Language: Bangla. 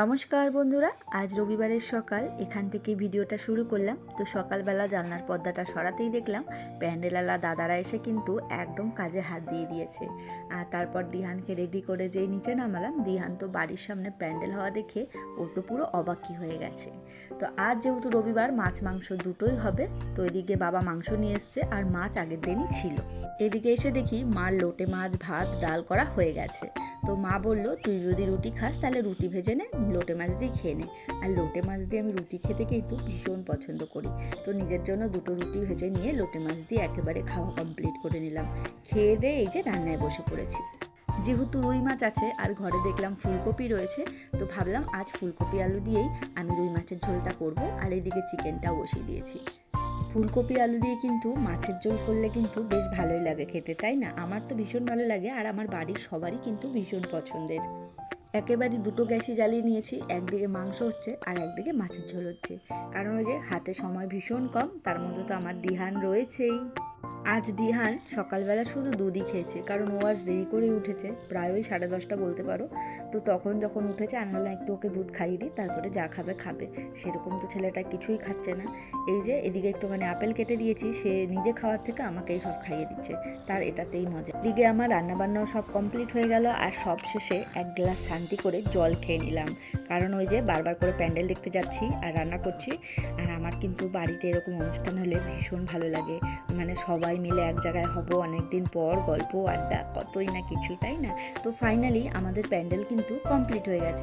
নমস্কার বন্ধুরা, আজ রবিবারের সকাল, এখান থেকে ভিডিওটা শুরু করলাম। তো সকালবেলা জানলার পর্দাটা সরাতেই দেখলাম, প্যান্ডেলালা দাদারা এসে কিন্তু একদম কাজে হাত দিয়ে দিয়েছে। আর তারপর দিহানকে রেডি করে যেই নিচে নামালাম, দিহান তো বাড়ির সামনে প্যান্ডেল হওয়া দেখে ও তো পুরো অবাকি হয়ে গেছে। তো আজ যেহেতু রবিবার, মাছ, মাংস দুটোই হবে, তো এদিকে বাবা মাংস নিয়ে এসছে আর মাছ আগের দিনই ছিল। এদিকে এসে দেখি মার লোটে মাছ, ভাত, ডাল করা হয়ে গেছে। তো মা বলল, তুই যদি রুটি খাস, তাহলে রুটি ভেজে নে লোটে মাছ দিয়ে খেয়ে নে। আর লোটে মাছ দিয়ে আমি রুটি খেতে কিন্তু ভীষণ পছন্দ করি। তো নিজের জন্য দুটো রুটি ভেজে নিয়ে লোটে মাছ দিয়ে একেবারে খাওয়া কমপ্লিট করে নিলাম। খেয়ে দিয়ে এই যে রান্নায় বসে পড়েছি। যেহেতু রুই মাছ আছে, আর ঘরে দেখলাম ফুলকপি রয়েছে, তো ভাবলাম আজ ফুলকপি আলু দিয়েই আমি রুই মাছের ঝোলটা করব, আর এইদিকে চিকেনটাও বসিয়ে দিয়েছি। ফুলকপি আলু দিয়ে কিন্তু মাছের ঝোল করলে কিন্তু বেশ ভালোই লাগে খেতে, তাই না? আমার তো ভীষণ ভালো লাগে, আর আমার বাড়ির সবারই কিন্তু ভীষণ পছন্দের। একেবারে দুটো গ্যাসই জ্বালিয়ে নিয়েছি, একদিকে মাংস হচ্ছে আর একদিকে মাছের ঝোল হচ্ছে। কারণ ওই যে হাতে সময় ভীষণ কম, তার মধ্যে তো আমার দিহান রয়েছেই। আজ দিহান সকালবেলা শুধু দুধই খেয়েছে, কারণ ও আজ দেরি করে উঠেছে প্রায় ওই সাড়ে দশটা বলতে পারো। তো তখন যখন উঠেছে, আমি বললাম একটু ওকে দুধ খাইয়ে দিই, তারপরে যা খাবে খাবে। সেরকম তো ছেলেটা কিছুই খাচ্ছে না। এই যে এদিকে একটুখানি আপেল কেটে দিয়েছি, সে নিজে খাওয়ার থেকে আমাকেই সব খাইয়ে দিচ্ছে। তার এটাতেই মজা। এদিকে আমার রান্নাবান্নাও সব কমপ্লিট হয়ে গেল, আর সব শেষে এক গ্লাস শান্তি করে জল খেয়ে নিলাম। কারণ ওই যে বারবার করে প্যান্ডেল দেখতে যাচ্ছি আর রান্না করছি, আর আমার কিন্তু বাড়িতে এরকম অনুষ্ঠান হলে ভীষণ ভালো লাগে। মানে সবাই মিলে এক জায়গায় হব অনেক দিন পর, গল্প, আড্ডা, কতই না কিছু, তাই না? তো ফাইনালি আমাদের প্যান্ডেল কিন্তু কমপ্লিট হয়ে গেছে।